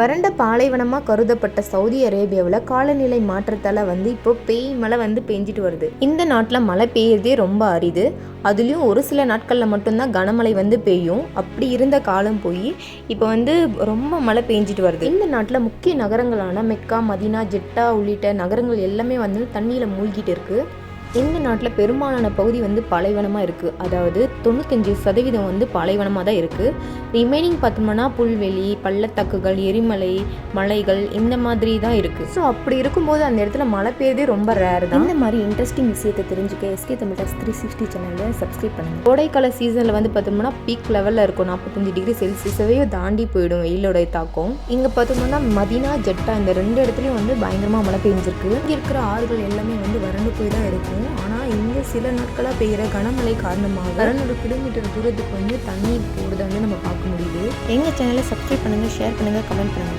வறண்ட பாலைவனமாக கருதப்பட்ட சவுதி அரேபியாவில் காலநிலை மாற்றத்தால் வந்து இப்போ பேய் மழை வந்து பெஞ்சிட்டு வருது. இந்த நாட்டில் மழை பெய்யறதே ரொம்ப அரிது. அதுலேயும் ஒரு சில நாட்களில் மட்டும்தான் கனமழை வந்து பெய்யும். அப்படி இருந்த காலம் போய் இப்போ வந்து ரொம்ப மழை பெஞ்சிட்டு வருது. இந்த நாட்டில் முக்கிய நகரங்களான மெக்கா மதினா ஜெட்டா உள்ளிட்ட நகரங்கள் எல்லாமே வந்து தண்ணியில் மூழ்கிட்டு இருக்குது இந்த நாட்டில் பெரும்பாலான பகுதி வந்து பாலைவனமாக இருக்குது அதாவது தொண்ணூத்தஞ்சு சதவீதம் வந்து பாலைவனமாக தான் இருக்குது ரிமைனிங் பார்த்தோம்னா புல்வெளி பள்ளத்தாக்குகள் எரிமலை மலைகள் இந்த மாதிரி தான் இருக்குது ஸோ அப்படி இருக்கும்போது அந்த இடத்துல மழை பெய்யதே ரொம்ப ரேர் தான். இந்த மாதிரி இன்ட்ரெஸ்டிங் விஷயத்தை தெரிஞ்சுக்க S K Tamil talks three sixty சேனலில் சப்ஸ்கிரைப் பண்ணுங்கள் கோடைக்கால சீசனில் வந்து பார்த்தோம்னா பீக் லெவலில் இருக்கும். நாற்பத்தஞ்சு டிகிரி செல்சியஸவே தாண்டி போயிடும் வெயிலோட தாக்கம். இங்கே பார்த்தோம்னா மதினா ஜெட்டா இந்த ரெண்டு இடத்துலையும் வந்து பயங்கரமாக மழை பெஞ்சிருக்கு. இங்கே இருக்கிற ஆறுகள் எல்லாமே வந்து வறண்டு போய் தான் இருக்கும் ஆனால் இங்கே சில நாட்களாக பெய்கிற கனமழை காரணமாக அறநூறு கிலோமீட்டர் தூரத்துக்கு வந்து தண்ணி போகிறத வந்து நம்ம பார்க்க முடியுது. எங்கள் சேனலை சப்ஸ்கிரைப் பண்ணுங்கள் ஷேர் பண்ணுங்கள் கமெண்ட் பண்ணுங்கள்